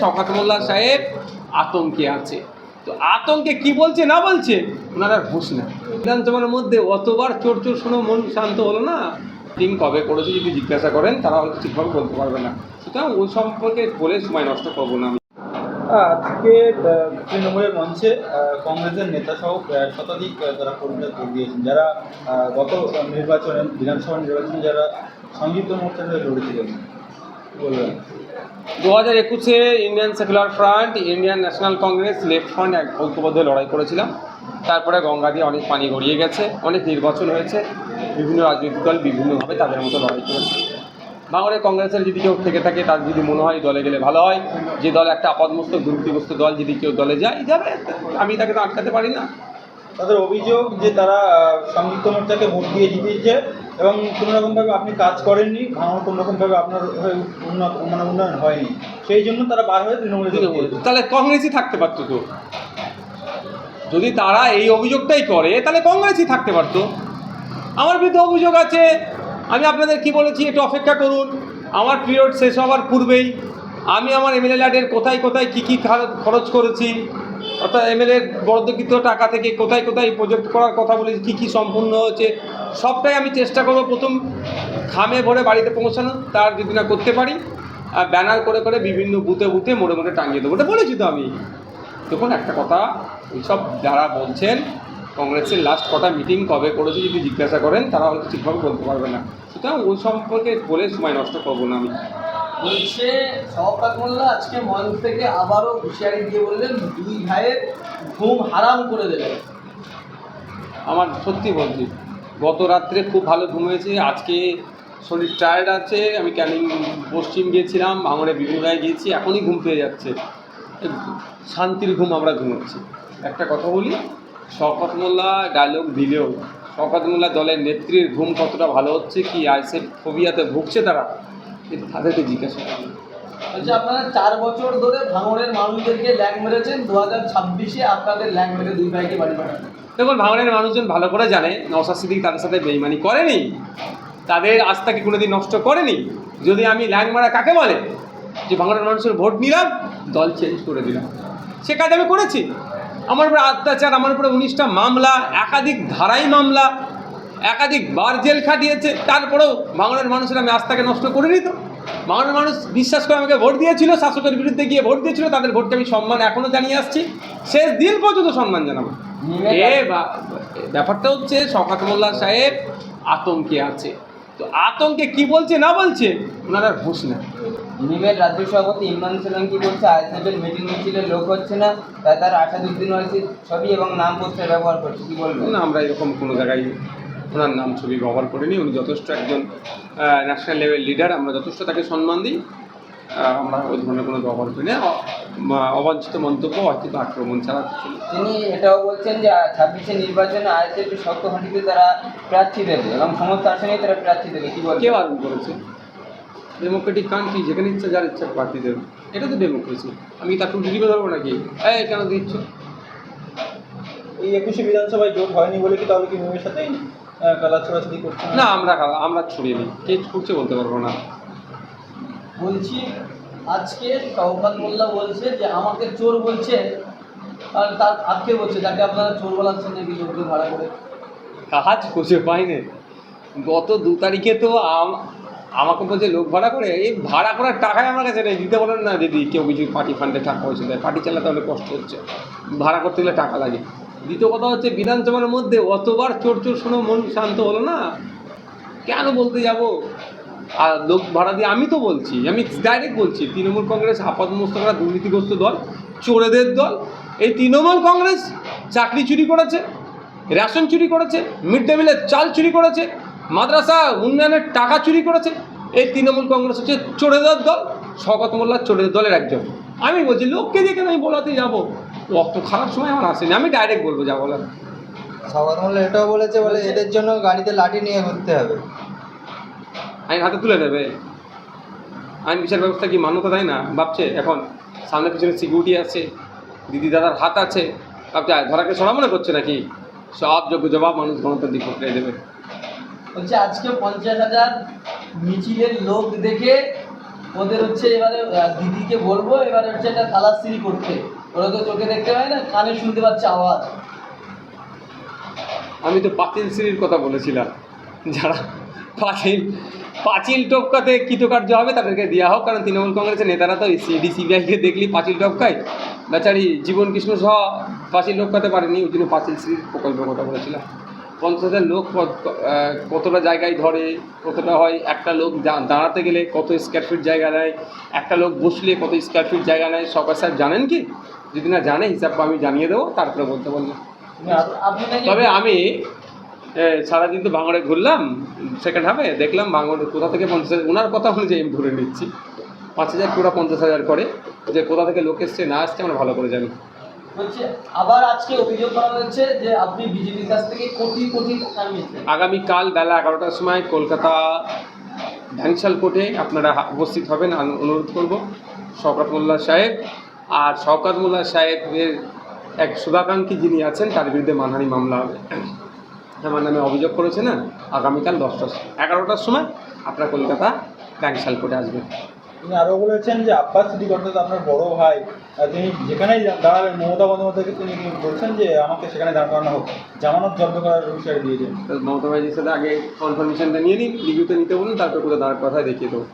শওকাত মোল্লা সাহেব আতঙ্কে আছে। তো আতঙ্কে কি বলছে না বলছে, ওনারা ঘুষ না বিধানসভার মধ্যে অতবার চোর চোর শুনে, মন শান্ত হলো না। টিম কবে করেছে যদি জিজ্ঞাসা করেন, তারা হয়তো ঠিকভাবে বলতে পারবে না। সুতরাং ওই সম্পর্কে বলে সময় নষ্ট করব না আমি। আজকে তৃণমূলের মঞ্চে কংগ্রেসের নেতা সহ শতাধিক তারা কর্মীরা যোগ দিয়েছেন। যারা গত নির্বাচনে, বিধানসভা নির্বাচনে যারা সংযুক্ত মোর্চার হয়ে লড়েছিলেন দু হাজার একুশে Indian Secular Front Indian National Congress Left Front এক ঐক্যবদ্ধ লড়াই করেছিলাম। তারপরে গঙ্গা দিয়ে অনেক পানি গড়িয়ে গেছে, অনেক নির্বাচন হয়েছে, বিভিন্ন রাজনৈতিক দল বিভিন্নভাবে তাদের মতো লড়াই করেছে। বাংলাদেশ কংগ্রেসের যদি কেউ থেকে থাকে, তার যদি মনে হয় দলে গেলে ভালো হয়। যে দল একটা আপাদমস্ত দুর্নীতিগ্রস্ত দল যদি কেউ দলে যায়, যাবে। আমি তাকে তো আটকাতে পারি না। তাদের অভিযোগ যে তারা সংযুক্ত মোর্চাকে ভোট দিয়ে জিতিয়েছে এবং কোনো রকমভাবে আপনি কাজ করেননি ভাঙন কোনো রকমভাবে আপনার উন্নত মানে উন্নয়ন হয়নি। সেই জন্য তারা বার হয়ে তৃণমূলে তাহলে কংগ্রেসই থাকতে পারতো তো? যদি তারা এই অভিযোগটাই করে, তাহলে কংগ্রেসই থাকতে পারতো। আমার বিরুদ্ধে অভিযোগ আছে, আমি আপনাদের কি বলেছি একটু অপেক্ষা করুন। আমার পিরিয়ড শেষ হওয়ার পূর্বেই আমি আমার এমএলএ ল্যাডের কোথায় কোথায় কী কী খরচ করেছি, অর্থাৎ এমএলএ বরাদ্দকৃত টাকা থেকে কোথায় কোথায় প্রজেক্ট করার কথা বলেছি, কী কী সম্পূর্ণ হয়েছে সবটাই আমি চেষ্টা করব প্রথম খামে ভরে বাড়িতে পৌঁছানো তার যদি না করতে পারি আর ব্যানার করে করে বিভিন্ন বুথে বুথে মোড়ে মোড়ে টাঙিয়ে দেবো। ওটা বলেছি তো আমি। দেখুন একটা কথা এইসব যারা বলছেন কংগ্রেসের লাস্ট কটা মিটিং কবে করেছে যদি জিজ্ঞাসা করেন তারা হয়তো ঠিকভাবে বলতে পারবে না। সুতরাং ওই সম্পর্কে বলে সময় নষ্ট করব না আমি। বলছে শওকত মোল্লা আজকে মঞ্চ থেকে আবারও হুঁশিয়ারি দিয়ে বললেন দুই ভাইয়ের ঘুম হারাম করে দেবেন আমার সত্যি বলছি গত রাত্রে খুব ভালো ঘুম হয়েছে। আজকে শরীর টায়ার্ড আছে, আমি ক্যানিং পশ্চিম গিয়েছিলাম, ভাঙড়ে বিভিন্নরায় গিয়েছি, এখনই ঘুম পেয়ে যাচ্ছে। শান্তির ঘুম আমরা ঘুমোচ্ছি। একটা কথা বলি, শওকত মোল্লা ডায়লগ দিলেও শওকত মোল্লা দলের নেত্রীর ঘুম কতটা ভালো হচ্ছে, কি আইসের ফোবিয়াতে ভুগছে তারা তাদেরকে জিজ্ঞাসা করুন। বলছে আপনারা চার বছর ধরে ভাঙড়ের মানুষদেরকে ল্যাং মেরেছেন, দু হাজার ছাব্বিশে আপনাদের ল্যাং মেরে দুই ভাইকে বাড়ি পাঠাবেন দেখুন ভাঙড়ের মানুষজন ভালো করে জানে নওসাদ সিদ্দিক তাদের সাথে বেইমানি করেনি, তাদের আস্থাকে কোনোদিন নষ্ট করেনি? যদি আমি ল্যাং মারা কাকে বলে? যে ভাঙড়ের মানুষের ভোট নিলাম, দল চেঞ্জ করে দিলাম। সে কাজ আমি করেছি। আমার উপরে অত্যাচার, আমার উপরে উনিশটা মামলা, একাধিক ধারাই মামলা, একাধিক বার জেল খাটিয়েছে, তারপরেও বাংলার মানুষের আমি আস্থাকে নষ্ট করে তো বাংলার মানুষ বিশ্বাস করে আমাকে ভোট দিয়েছিল, শাসকের বিরুদ্ধে গিয়ে ভোট দিয়েছিল, তাদের ভোটকে আমি সম্মান এখনও জানিয়ে আসছি। শেষ দিন পর্যন্ত সম্মান জানাব। এ ব্যাপারটা হচ্ছে শওকাত মোল্লা সাহেব আতঙ্কে আছে। তো আতঙ্কে কি বলছে না বলছে ওনারা ঘুষ না নিমের রাজ্য সভাপতি ইমরান সোলাঙ্কি বলছে আইএসএফের মিটিং মিছিলের লোক হচ্ছে না তাই তার আসাদুদ্দিন ওয়াইসির ছবি এবং নাম পোস্টার ব্যবহার করছে কি বলবেন? না আমরা এরকম কোনো জায়গায় ওনার নাম ছবি ব্যবহার করিনি উনি যথেষ্ট একজন ন্যাশনাল লেভেল লিডার আমরা যথেষ্ট তাকে সম্মান দিই। আমরা ওই ধরনের কোনো ব্যবহার করি না অবাঞ্ছিত মন্তব্য হয়তো আক্রমণ ছাড়া তিনি এটাও বলছেন যে ছাব্বিশে নির্বাচনে আইএসএফ শক্ত হাঁটিতে তারা প্রার্থী দেবে এবং সমস্ত আসনেই তারা প্রার্থী দেবে। কি বলে কে বারণ করেছে? ডেমোক্রেটিক কান্ট্রি যেখানে ইচ্ছা যার ইচ্ছা প্রার্থী দেবে। এটা তো ডেমোক্রেসি আমি তার টুটি টিপে ধরবো নাকি? এই কেন দিচ্ছ? এই একুশে বিধানসভায় জোট হয়নি বলে কি তাহলে কি মিমের সাথেই আহ, কালা ছোড়াছুড়ি করছে? না আমরা আমরা ছড়িয়ে নিই। কে ছুটছে বলতে পারব না। বলছি, আজকে শওকত মোল্লা বলছে যে আমাকে চোর বলছে, আর তার আজকে বলছে, যাকে আপনারা চোর বলাচ্ছেন নাকি লোককে ভাড়া করে। কাজ খুঁজে পাইনি। গত দু তারিখে তো আম- আমাকে বলছে, লোক ভাড়া করে? এই ভাড়া করার টাকাই আমার কাছে নেই। দিতে বলেন না যদি কেউ কিছু পার্টি ফান্ডে টাকা পয়সা দেয়। পার্টি চালাতে হলে কষ্ট হচ্ছে। ভাড়া করতে গেলে টাকা লাগে। দ্বিতীয় কথা হচ্ছে, বিধানসভার মধ্যে অতবার চোর চোর শুনে মন শান্ত হলো না। কেন বলতে যাব? আর লোক ভাড়া দিয়ে আমি তো বলছি, আমি ডাইরেক্ট বলছি, তৃণমূল কংগ্রেস আপাতমস্ত করা দুর্নীতিগ্রস্ত দল, চোরেদের দল, এই তৃণমূল কংগ্রেস চাকরি চুরি করেছে, রেশন চুরি করেছে, মিড ডে মিলের চাল চুরি করেছে, মাদ্রাসা উন্নয়নের টাকা চুরি করেছে, এই তৃণমূল কংগ্রেস হচ্ছে চোরেদের দল, শওকত মোল্লা চোরেদের দলের একজন। আমি বলছি, লোককে দিয়ে কেন আমি বলাতে যাব? অত খারাপ সময় আমার আসেনি, আমি ডাইরেক্ট বলব যা বলার। সবার মূল্য এটাও বলেছে বলে এদের জন্য গাড়িতে লাঠি নিয়ে ঘুরতে হবে। আইন হাতে তুলে নেবে আইন বিচার ব্যবস্থা কি মান্যতা দেয় না? ভাবছে এখন সামনে পিছনে সিকিউরিটি আছে দিদি দাদার হাত আছে। ভাবছে ধরাকে সরা মনে করছে নাকি? সব যোগ্য জবাব মানুষ গণতান্ত্রিক প্রক্রিয়া দেবে। বলছে আজকে পঞ্চাশ হাজার মিছিলের লোক দেখে ওদের হচ্ছে এবারে দিদিকে বলব এবারে হচ্ছে একটা খালাসিরি করতে। ওরা তো চোখে দেখতে পায় না কানে শুনতে পাচ্ছে আওয়াজ। আমি তো পাতিল সিঁড়ির কথা বলেছিলাম। যারা পাঁচিল পাঁচিল টপকাতে কৃতকার্য হবে তাদেরকে দেওয়া হোক কারণ তৃণমূল কংগ্রেসের নেতারা তো সিডি সিবিআইকে দেখলি পাঁচিল টপকায়। বেচারি জীবন কৃষ্ণ সহ পাঁচিল টপকাতে পারেনি ওই জন্য পাঁচিল সিঁড়ির প্রকল্পের কথা বলেছিলাম। পঞ্চাশ হাজার লোক কতটা জায়গায় ধরে কতটা হয় একটা লোক দাঁড়াতে গেলে কত স্কোয়ার ফিট জায়গা নেয় একটা লোক বসলে কত স্কোয়ার ফিট জায়গা নেয় সরকার স্যার জানেন কি? যদি না জানে হিসাব আমি জানিয়ে দেবো তারপরে বলতে বললাম। তবে আমি সারাদিন তো ভাঙড়ে ঘুরলাম সেকেন্ড হাফে দেখলাম ভাঙড় কোথা থেকে পঞ্চাশ হাজার ওনার কথা অনুযায়ী আমি ধরে নিচ্ছি। পাঁচ হাজার পুরো পঞ্চাশ হাজার করে যে কোথা থেকে লোক এসছে না আসছে আমরা ভালো করে জানি। আবার আজকে অভিযোগ করা হচ্ছে যে আপনি বিজেপির কাছ থেকে কোটি কোটি আগামীকাল বেলা এগারোটার সময় কলকাতা ভ্যাংশাল কোর্টে আপনারা উপস্থিত হবেন অনুরোধ করব শওকত মোল্লা সাহেব। আর শওকত মোল্লা সাহেবের এক শুভাকাঙ্ক্ষী যিনি আছেন তার বিরুদ্ধে মানহানি মামলা হবে। আমার নামে অভিযোগ করেছে না আগামীকাল দশটা এগারোটার সময় আপনার কলকাতা ভ্যাংশাল করে আসবেন তিনি আরও বলেছেন যে আব্বাস সিদ্দিক অর্থাৎ আপনার বড় ভাই তিনি যেখানেই দাঁড়াবেন মমতা বন্দ্যোপাধ্যায়কে তিনি বলছেন যে আমাকে সেখানে দাঁড় করানো হোক। জামানত জব্দ করার বিষয়ে দিয়েছেন মমতা ব্যানার্জির সাথে আগে কনফার্মেশনটা নিয়ে নিন রিভিউতে নিতে বলুন তারপর কোথাও দাঁড়ার কথা দেখিয়ে দেবো।